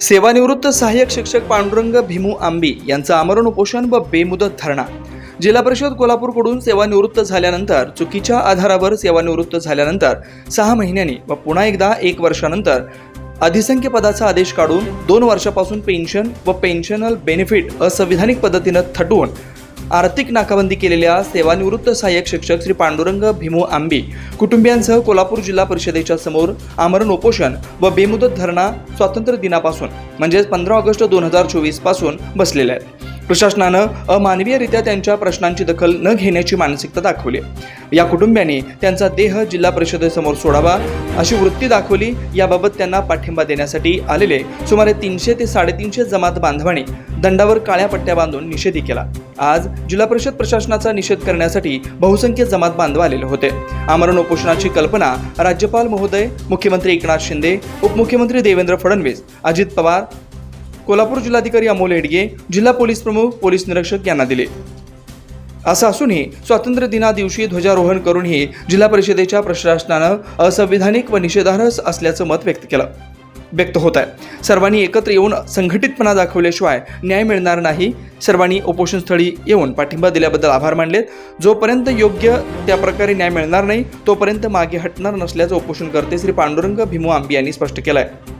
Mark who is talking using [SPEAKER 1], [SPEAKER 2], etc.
[SPEAKER 1] सेवानिवृत्त सहाय्यक शिक्षक पांडुरंग भीमू आंबी यांचं आमरण उपोषण व बेमुदत धरणा. जिल्हा परिषद कोल्हापूरकडून सेवानिवृत्त झाल्यानंतर चुकीच्या आधारावर सेवानिवृत्त झाल्यानंतर सहा महिन्यांनी व पुन्हा एकदा एक वर्षानंतर अधिसंख्य पदाचा आदेश काढून दोन वर्षापासून पेन्शन व पेन्शनल बेनिफिट असंविधानिक पद्धतीनं थटवून आर्थिक नाकाबंदी केलेल्या सेवानिवृत्त सहाय्यक शिक्षक श्री पांडुरंग भीमू आंबी कुटुंबियांसह कोल्हापूर जिल्हा परिषदेच्या समोर आमरण उपोषण व बेमुदत धरणा स्वातंत्र्य दिनापासून म्हणजेच पंधरा ऑगस्ट दोन हजार चोवीसपासून बसलेले आहेत. प्रशासनानं अमानवीयरित्या त्यांच्या प्रश्नांची दखल न घेण्याची मानसिकता दाखवली या कुटुंबियांनी त्यांचा देह जिल्हा परिषदेसमोर सोडावा अशी वृत्ती दाखवली. याबाबत त्यांना पाठिंबा देण्यासाठी आलेले सुमारे तीनशे ते साडेतीनशे जमात बांधवांनी दंडावर काळ्या पट्ट्या बांधून निषेधही केला. आज जिल्हा परिषद प्रशासनाचा निषेध करण्यासाठी बहुसंख्य जमात बांधव आलेले होते. आमरण उपोषणाची कल्पना राज्यपाल महोदय मुख्यमंत्री एकनाथ शिंदे उपमुख्यमंत्री देवेंद्र फडणवीस अजित पवार कोल्हापूर जिल्हाधिकारी अमोल एडगे जिल्हा पोलीस प्रमुख पोलीस निरीक्षक यांना दिले. असं असूनही स्वातंत्र्य दिना दिवशी ध्वजारोहण करूनही जिल्हा परिषदेच्या प्रशासनानं असंविधानिक व निषेधार्हच असल्याचं मत व्यक्त केलं. व्यक्त होत आहे. सर्वांनी एकत्र येऊन संघटितपणा दाखवल्याशिवाय न्याय मिळणार नाही. सर्वांनी उपोषणस्थळी येऊन पाठिंबा दिल्याबद्दल आभार मानलेत. जोपर्यंत योग्य त्या प्रकारे न्याय मिळणार नाही तोपर्यंत मागे हटणार नसल्याचं उपोषणकर्ते श्री पांडुरंग भीमू आंबी यांनी स्पष्ट केलं आहे